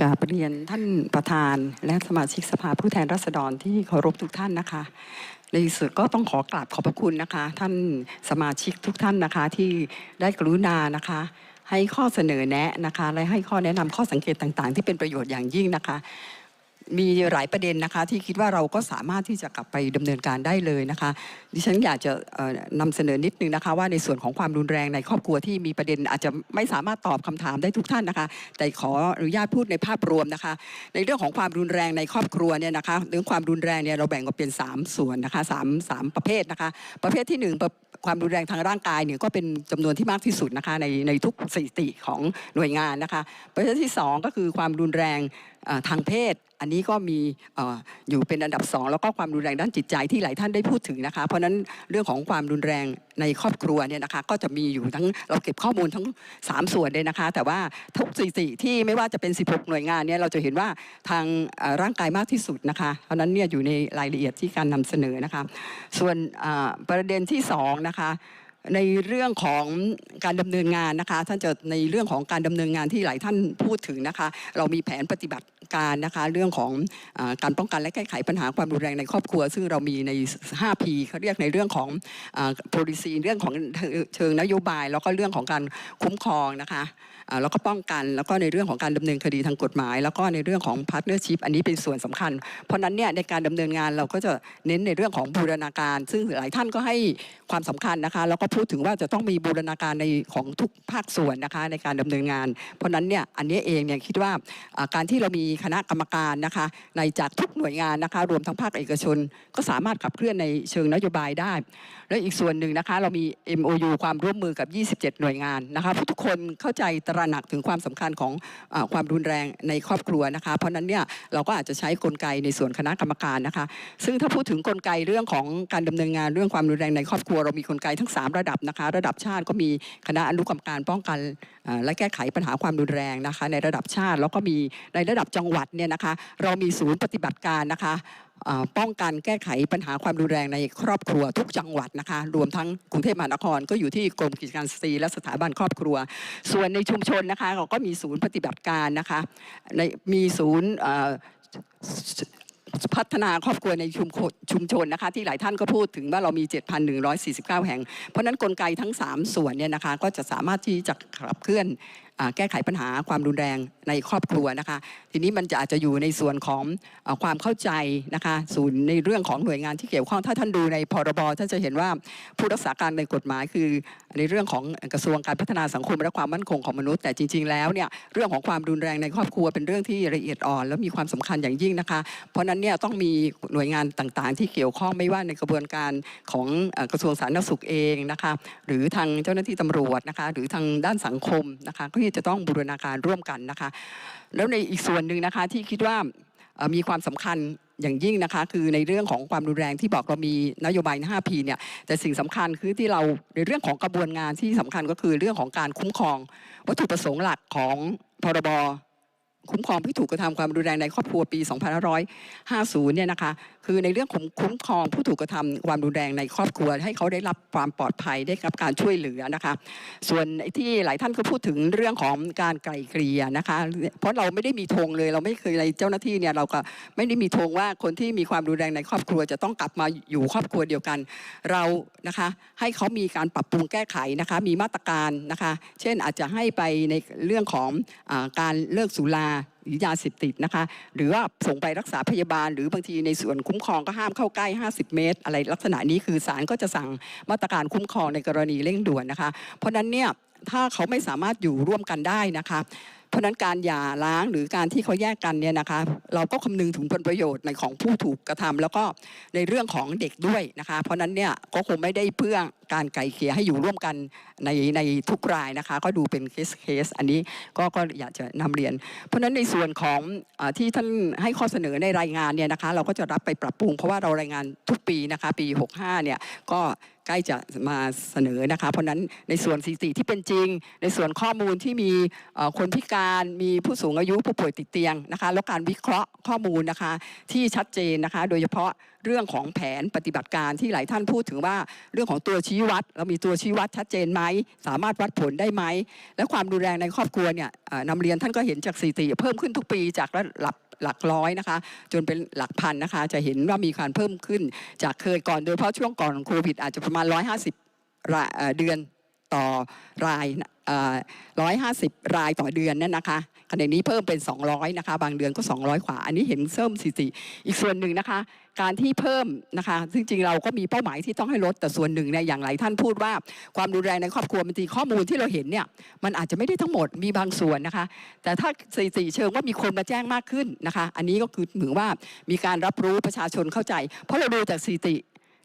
กราบเรียนท่านประธานและสมาชิกสภาผู้แทนราษฎรที่เคารพทุกท่านนะคะ ในที่สุดก็ต้องขอกราบขอบพระคุณนะคะ ท่านสมาชิกทุกท่านนะคะที่ได้กรุณานะคะ ให้ข้อเสนอแนะนะคะ และให้ข้อแนะนำข้อสังเกตต่างๆ ที่เป็นประโยชน์อย่างยิ่งนะคะ มีหลายประเด็นนะคะที่คิดว่าเราก็สามารถที่จะกลับไปดำเนินการได้เลยนะคะ ดิฉันอยากจะเอ่อนำเสนอนิดนึงนะคะ ว่าในส่วนของความรุนแรงในครอบครัวที่มีประเด็นอาจจะไม่สามารถตอบคำถามได้ทุกท่านนะคะ แต่ขออนุญาตพูดในภาพรวมนะคะ ในเรื่องของความรุนแรงในครอบครัวเนี่ยนะคะเรื่องความรุนแรงเนี่ยเราแบ่งออกเป็น 3 ส่วนนะคะสามสามประเภทนะคะ ประเภทที่หนึ่งความรุนแรงทางร่างกายเนี่ยก็เป็นจำนวนที่มากที่สุดนะคะในในทุกสถิติของหน่วยงานนะคะ ประเภทที่สองก็คือความรุนแรง ทางเพศ อันนี้ก็มีอยู่เป็นอันดับสองแล้วก็ความรุนแรงด้านจิตใจที่หลายท่านได้พูดถึงนะคะ เพราะนั้นเรื่องของความรุนแรงในครอบครัวเนี่ยนะคะ ก็จะมีอยู่ทั้งเราเก็บข้อมูลทั้ง 3 ส่วนเลยนะคะ แต่ว่าทุกสถิติที่ไม่ว่าจะเป็น 16 หน่วยงานเนี่ยเราจะเห็นว่าทางร่างกายมากที่สุดนะคะ เพราะนั้นเนี่ยอยู่ในรายละเอียดที่การนำเสนอนะคะ ส่วนประเด็นที่สองนะคะ ในเรื่องของการดำเนินงานนะคะท่านจะในเรื่องของการดำเนินงานที่หลายท่านพูดถึงนะคะ เรามีแผนปฏิบัติการนะคะเรื่องของอการป้องกันและแก้ไขปัญหาความรุนแรงในครอบครัว ซึ่งเรามีใน 5P เขาเรียกในเรื่องของอ่า policy เรื่องของเชิงนโยบาย แล้วก็เรื่องของการคุ้มครองนะคะ แล้วก็ป้องกันแล้วก็ในเรื่องของการดำเนินคดีทางกฎหมาย แล้วก็ในเรื่องของ partnership อันนี้เป็นส่วนสำคัญ เพราะนั้นเนี่ยในการดำเนินงานเราก็จะเน้นในเรื่องของบูรณาการ ซึ่งหลายท่านก็ให้ความสำคัญนะคะ แล้วก็พูดถึงว่าจะต้องมีบูรณาการในของทุกภาคส่วนนะคะในการดำเนินงาน เพราะนั้นเนี่ยอันนี้เองเนี่ยคิดว่าอ่าการที่เรามีคณะกรรมการนะคะ ในจากทุกหน่วยงานนะคะ รวมทั้งภาคเอกชน ก็สามารถขับเคลื่อนในเชิงนโยบายได้ และอีกส่วนหนึ่งนะคะ เรามี MOU ความร่วมมือกับ 27 หน่วยงานนะคะทุกคนเข้าใจตระหนักถึงความสำคัญของอความรุนแรงในครอบครัวนะคะ เพราะนั้นเนี่ยเราก็อาจจะใช้กลไกในส่วนคณะกรรมการนะคะ ซึ่งถ้าพูดถึงกลไกเรื่องของการดำเนินงานเรื่องความรุนแรงในครอบครัวเรามีกลไกทั้ง 3 ระดับนะคะ ระดับชาติก็มีคณะอนุกรรมการป้องกันและแก้ไขปัญหาความรุนแรงนะคะ ในระดับชาติแล้วก็มีในระดับจังหวัดเนี่ยนะคะ เรามีศูนย์ปฏิบัติการนะคะ ป้องกันแก้ไขปัญหาความรุนแรงในครอบครัวทุกจังหวัดนะคะ รวมทั้งกรุงเทพมหานครก็อยู่ที่กรมกิจการสตรีและสถาบันครอบครัว ส่วนในชุมชนนะคะเราก็มีศูนย์ปฏิบัติการนะคะในมีศูนย์พัฒนาครอบครัวในชุมชนชุมชนนะคะที่หลายท่านก็พูดถึงว่าเรามี 7,149 แห่ง เพราะนั้นกลไกทั้ง 3 ส่วนเนี่ยนะคะก็จะสามารถที่จะขับเคลื่อน แก้ไขปัญหาความรุนแรงในครอบครัวนะคะ ทีนี้มันจะอาจจะอยู่ในส่วนของอความเข้าใจนะคะศูนย์ในเรื่องของหน่วยงานที่เกี่ยวข้องถ้าท่านดูในพรบท่านจะเห็นว่าผู้รักษาการในกฎหมายคือ ในเรื่องของกระทรวงการพัฒนาสังคมและความมั่นคงของมนุษย์แต่จริง ๆ แล้วเนี่ยเรื่องของความรุนแรงในครอบครัวเป็นเรื่องที่ละเอียดอ่อน และมีความสำคัญอย่างยิ่งนะคะ เพราะฉะนั้นเนี่ยต้องมีหน่วยงานต่างๆ ที่เกี่ยวข้องไม่ว่าในกระบวนการของกระทรวงสาธารณสุขเองนะคะหรือทางเจ้าหน้าที่ตำรวจนะคะหรือทางด้านสังคมนะคะก็ที่จะต้องบูรณาการร่วมกันนะคะ แล้วในอีกส่วนหนึ่งนะคะที่คิดว่ามีความสำคัญอย่างยิ่งนะคะ คือในเรื่องของความรุนแรงที่บอกเรามีนโยบาย 5P เนี่ยแต่สิ่งสำคัญคือที่เราในเรื่องของกระบวนงานที่สำคัญก็คือเรื่องของการคุ้มครอง วัตถุประสงค์หลักของพรบ คุ้มครองผู้ถูกกระทำความรุนแรงในครอบครัวปี 2550 เนี่ยนะคะ คือในเรื่องของคุ้มครองผู้ถูกกระทำความรุนแรงในครอบครัว ให้เขาได้รับความปลอดภัยได้รับการช่วยเหลือนะคะ ส่วนที่หลายท่านก็พูดถึงเรื่องของการไกล่เกลี่ยนะคะ เพราะเราไม่ได้มีธงเลย เราไม่เคยในเจ้าหน้าที่เนี่ยเราก็ไม่ได้มีธงว่าคนที่มีความรุนแรงในครอบครัว จะต้องกลับมาอยู่ครอบครัวเดียวกัน เรานะคะให้เขามีการปรับปรุงแก้ไขนะคะ มีมาตรการนะคะ เช่นอาจจะให้ไปในเรื่องของอการเลิกสุรา หรือยาเสพติดนะคะ หรือว่าส่งไปรักษาพยาบาล หรือบางทีในส่วนคุ้มครองก็ห้ามเข้าใกล้ 50 เมตร อะไรลักษณะนี้คือศาลก็จะสั่งมาตรการคุ้มครองในกรณีเร่งด่วนนะคะ เพราะนั้นเนี่ย ถ้าเขาไม่สามารถอยู่ร่วมกันได้นะคะเพราะนั้นการหย่าร้างหรือการที่เขาแยกกันเนี่ยนะคะเราก็คำนึงถึงผลประโยชน์ในของผู้ถูกกระทำแล้วก็ในเรื่องของเด็กด้วยนะคะ เพราะนั้นเนี่ยก็คงไม่ได้เพื่อการไกลเกลี่ยให้อยู่ร่วมกันในในทุกรายนะคะ ก็ดูเป็นเคสเคสอันนี้ก็ก็อยากจะนำเรียน เพราะนั้นในส่วนของอที่ท่านให้ข้อเสนอในรายงานเนี่ยนะคะ เราก็จะรับไปปรับปรุงเพราะว่าเรารายงานทุกปีนะคะ ปี 65เนี่ยก็ ใกล้จะมาเสนอนะคะ เพราะนั้นในส่วนสถิติที่เป็นจริง ในส่วนข้อมูลที่มีคนพิการมีผู้สูงอายุผู้ป่วยติดเตียงนะคะ แล้วการวิเคราะห์ข้อมูลนะคะที่ชัดเจนนะคะ โดยเฉพาะ เรื่องของแผนปฏิบัติการที่หลายท่านพูดถึงว่าเรื่องของตัวชี้วัด เรามีตัวชี้วัดชัดเจนไหมสามารถวัดผลได้ไหม และความรุนแรงในครอบครัวเนี่ยนำเรียนท่านก็เห็นจากสถิติเพิ่มขึ้นทุกปีจากระดับหลักร้อยนะคะ จนเป็นหลักพันนะคะ จะเห็นว่ามีการเพิ่มขึ้นจากเคยก่อนโดยเฉพาะช่วงก่อนโควิดอาจจะประมาณ 150รายเอ่อเดือนต่อรายร้อยห้าสิบรายต่อเดือนนั่นนะคะ ขณะนี้เพิ่มเป็น 200นะคะ บางเดือนก็ 200กว่าอันนี้เห็นเพิ่มสิติอีกส่วนหนึ่งนะคะ การที่เพิ่มนะคะซึ่งจริงเราก็มีเป้าหมายที่ต้องให้ลดแต่ส่วนหนึ่งเนี่ยอย่างหลายท่านพูดว่าความรุนแรงในครอบครัวบางทีข้อมูลที่เราเห็นเนี่ยมันอาจจะไม่ได้ทั้งหมดมีบางส่วนนะคะ แต่ถ้าสถิติเชิงว่ามีคนมาแจ้งมากขึ้นนะคะ อันนี้ก็คือเหมือนว่ามีการรับรู้ประชาชนเข้าใจ เพราะเราดูจากสถิติ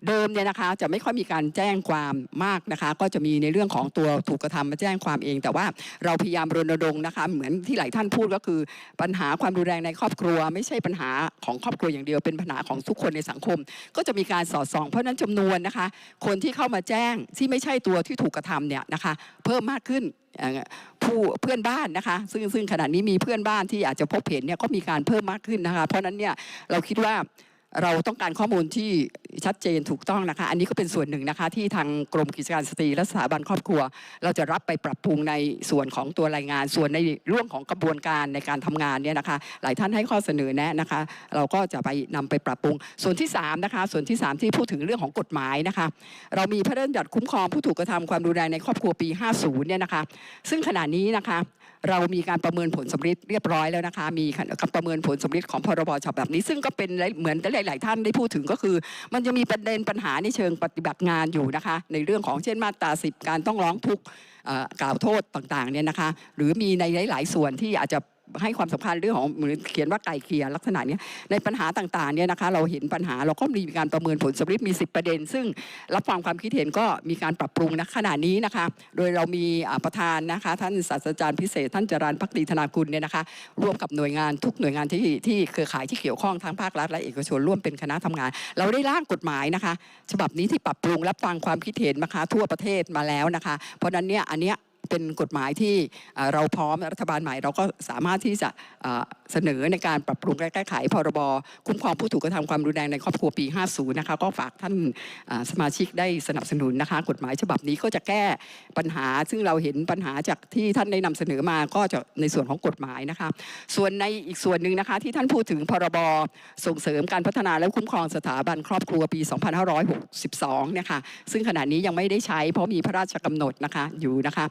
เดิมเนี่ยนะคะจะไม่ค่อยมีการแจ้งความมากนะคะ ก็จะมีในเรื่องของตัวถูกกระทำมาแจ้งความเอง แต่ว่าเราพยายามรณรงค์นะคะเหมือนที่หลายท่านพูดก็คือ ปัญหาความรุนแรงในครอบครัว ไม่ใช่ปัญหาของครอบครัวอย่างเดียวเป็นปัญหาของทุกคนในสังคม ก็จะมีการสอดส่อง เพราะนั้นจำนวนนะคะ คนที่เข้ามาแจ้งที่ไม่ใช่ตัวที่ถูกกระทำเนี่ยนะคะเพิ่มมากขึ้นผู้เพื่อนบ้านนะคะ ซึ่งซึ่งขณะนี้มีเพื่อนบ้านที่อาจจะพบเห็นเนี่ยก็มีการเพิ่มมากขึ้นนะคะ เพราะนั้นเนี่ยเราคิดว่า เราต้องการข้อมูลที่ชัดเจนถูกต้องนะคะ อันนี้ก็เป็นส่วนหนึ่งนะคะ ที่ทางกรมกิจการสตรีและสถาบันครอบครัว เราจะรับไปปรับปรุงในส่วนของตัวรายงาน ส่วนในเรื่องของกระบวนการในการทำงานเนี่ยนะคะ หลายท่านให้ข้อเสนอแนะนะคะ เราก็จะไปนำไปปรับปรุง ส่วนที่สามนะคะส่วนที่สามที่พูดถึงเรื่องของกฎหมายนะคะ เรามีพระราชบัญญัติคุ้มครองผู้ถูกกระทำความรุนแรงในครอบครัวปี 50เนี่ยนะคะ ซึ่งขณะนี้นะคะ เรามีการประเมินผลสมฤทธิ์เรียบร้อยแล้วนะคะ มีการประเมินผลสมฤทธิ์ของพรบฉบับนี้ ซึ่งก็เป็นเหมือนหลาย ๆ ท่านได้พูดถึงก็คือ มันจะมีประเด็นปัญหาในเชิงปฏิบัติงานอยู่นะคะ ในเรื่องของเช่นมาตราสิบการต้องร้องทุกข์กล่าวโทษต่าง ๆ เนี่ยนะคะ หรือมีในหลาย ๆ ส่วนที่อาจจะ ให้ความสำคัญเรื่องของเหมือนเขียนว่าไก่เกลียลักษณะนี้ในปัญหาต่างๆเนี่ยนะคะเราเห็นปัญหาเราก็มีการประเมินผลสำลิดมี 10 ประเด็น ซึ่งรับฟังความคิดเห็นก็มีการปรับปรุงนะขณะนี้นะคะ โดยเรามีประธานนะคะท่านศาสตราจารย์พิเศษ ท่านจรันพักดีธนากุลเนี่ยนะคะร่วมกับหน่วยงานทุกหน่วยงานที่ที่เครือข่ายที่เกี่ยวข้องทั้งภาครัฐและเอกชนร่วมเป็นคณะทำงาน เราได้ร่างกฎหมายนะคะ ฉบับนี้ที่ปรับปรุงรับฟังความคิดเห็นนะคะทั่วประเทศมาแล้วนะคะ เพราะฉะนั้นเนี่ยอันเนี้ย เป็นกฎหมายที่เราพร้อมรัฐบาลใหม่ เราก็สามารถที่จะเสนอในการปรับปรุงแก้ไขพรบคุ้มครองผู้ถูกกระทำความรุนแรงในครอบครัวปี 50 นะคะก็ฝากท่านสมาชิกได้สนับสนุนนะคะ กฎหมายฉบับนี้ก็จะแก้ปัญหา ซึ่งเราเห็นปัญหาจากที่ท่านได้นำเสนอมาก็จะในส่วนของกฎหมายนะคะ ส่วนในอีกส่วนหนึ่งนะคะ ที่ท่านพูดถึงพรบส่งเสริมการพัฒนาและคุ้มครองสถาบันครอบครัวปี 2562นี่ยค่ะซึ่งขณะนี้ยังไม่ได้ใช้เพราะมีพระราชกำหนดนะคะอยู่นะคะ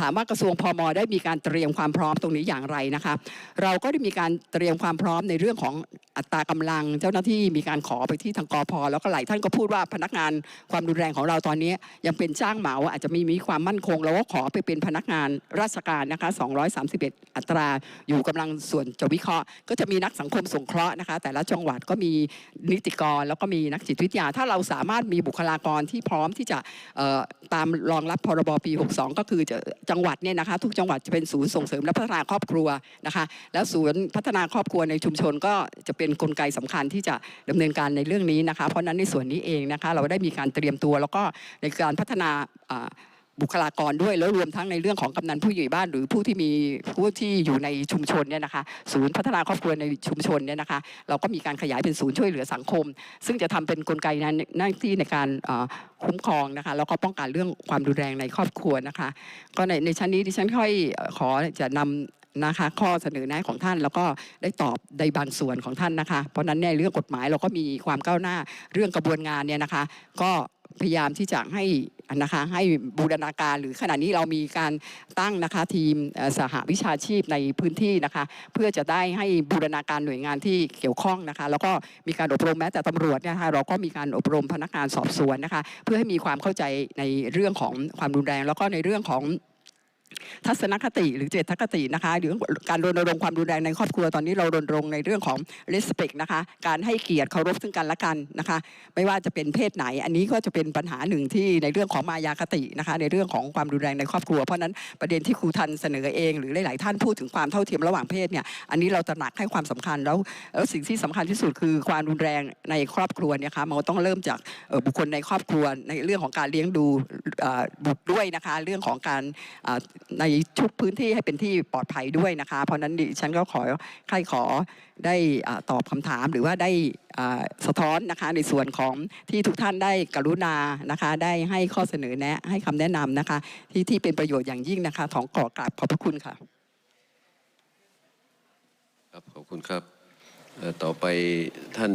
ถามว่ากระทรวงพมได้มีการเตรียมความพร้อมตรงนี้อย่างไรนะคะเราก็ได้มีการเตรียมความพร้อมในเรื่องของอัตรากำลัง เจ้าหน้าที่มีการขอไปที่ทางกอพแล้วก็หลายท่านก็พูดว่าพนักงานความรุนแรงของเราตอนนี้ ยังเป็นจ้างเหมาอาจจะไม่มีความมั่นคงเราก็ขอไปเป็นพนักงานราชการนะคะ 231 อัตราอยู่กำลังส่วนจะวิเคราะห์ ก็จะมีนักสังคมสงเคราะห์นะคะ แต่ละจังหวัดก็มีนิติกรแล้วก็มีนักจิตวิทยา ถ้าเราสามารถมีบุคลากรที่พร้อมที่จะตามรองรับพรบปี 62 ก็คือจะจังหวัดเนี่ยนะคะ ทุกจังหวัดจะเป็นศูนย์ส่งเสริมและพัฒนาครอบครัวนะคะ แล้วศูนย์พัฒนาครอบครัวในชุมชนก็จะเป็นกลไกสำคัญที่จะดำเนินการในเรื่องนี้นะคะ เพราะนั้นในส่วนนี้เองนะคะ เราได้มีการเตรียมตัว แล้วก็ในการพัฒนา บุคลากรด้วยแล้วรวมทั้งในเรื่องของกำนันผู้ใหญ่บ้าน หรือผู้ที่มีผู้ที่อยู่ในชุมชนเนี่ยนะคะศูนย์พัฒนาครอบครัวในชุมชนเนี่ยนะคะเราก็มีการขยายเป็นศูนย์ช่วยเหลือสังคม ซึ่งจะทำเป็นกลไกในหน้าที่ในการคุ้มครองนะคะแล้วก็ป้องกันเรื่องความรุนแรงในครอบครัวนะคะ ก็ในในชั้นนี้ดิฉันค่อยขอจะนำนะคะข้อเสนอแนะของท่านแล้วก็ได้ตอบในบางส่วนของท่านนะคะ เพราะฉะนั้นในเรื่องกฎหมายเราก็มีความก้าวหน้าเรื่องกระบวนงานเนี่ยนะคะ ก็พยายามที่จะให้ นะคะให้บูรณาการหรือขณะนี้เรามีการตั้งนะคะทีมสหวิชาชีพในพื้นที่นะคะเพื่อจะได้ให้บูรณาการหน่วยงานที่เกี่ยวข้องนะคะแล้วก็มีการอบรมแม้แต่ตำรวจเนี่ยนะคะเราก็มีการอบรมพนักงานสอบสวนนะคะเพื่อให้มีความเข้าใจในเรื่องของความรุนแรง แล้วก็ในเรื่องของ ทัศนคติหรือเจตคตินะคะหรือการรณรงค์ความรุนแรงในครอบครัวตอนนี้เรารณรงค์ในเรื่องของ respect นะคะการให้เกียรติเคารพซึ่งกันและกันนะคะ ไม่ว่าจะเป็นเพศไหน อันนี้ก็จะเป็นปัญหาหนึ่งที่ในเรื่องของมายาคตินะคะ ในเรื่องของความรุนแรงในครอบครัวเพราะนั้นประเด็นที่ครูทันเสนอเอง หรือหลาย ๆ ท่านพูดถึงความเท่าเทียมระหว่างเพศเนี่ยอันนี้เราตระหนักให้ความสำคัญแล้วแล้วสิ่งที่สำคัญที่สุดคือความรุนแรงในครอบครัวเนี่ยคะมันต้องเริ่มจากบุคคลในครอบครัวในเรื่องของการเลี้ยงดูบุตรด้วยนะคะ เรื่องของการในทุกพื้นที่ให้เป็นที่ปลอดภัยด้วยนะคะ เพราะนั้นดิฉันก็ขอใครขอได้อตอบคำถามหรือว่าได้สะท้อนนะคะในส่วนของที่ทุกท่านได้กรุณานะคะ ได้ให้ข้อเสนอแนะให้คำแนะนำนะคะ ที่ที่เป็นประโยชน์อย่างยิ่งนะคะของขอกราบขอบพระคุณค่ะครับขอบคุณครับต่อไปท่าน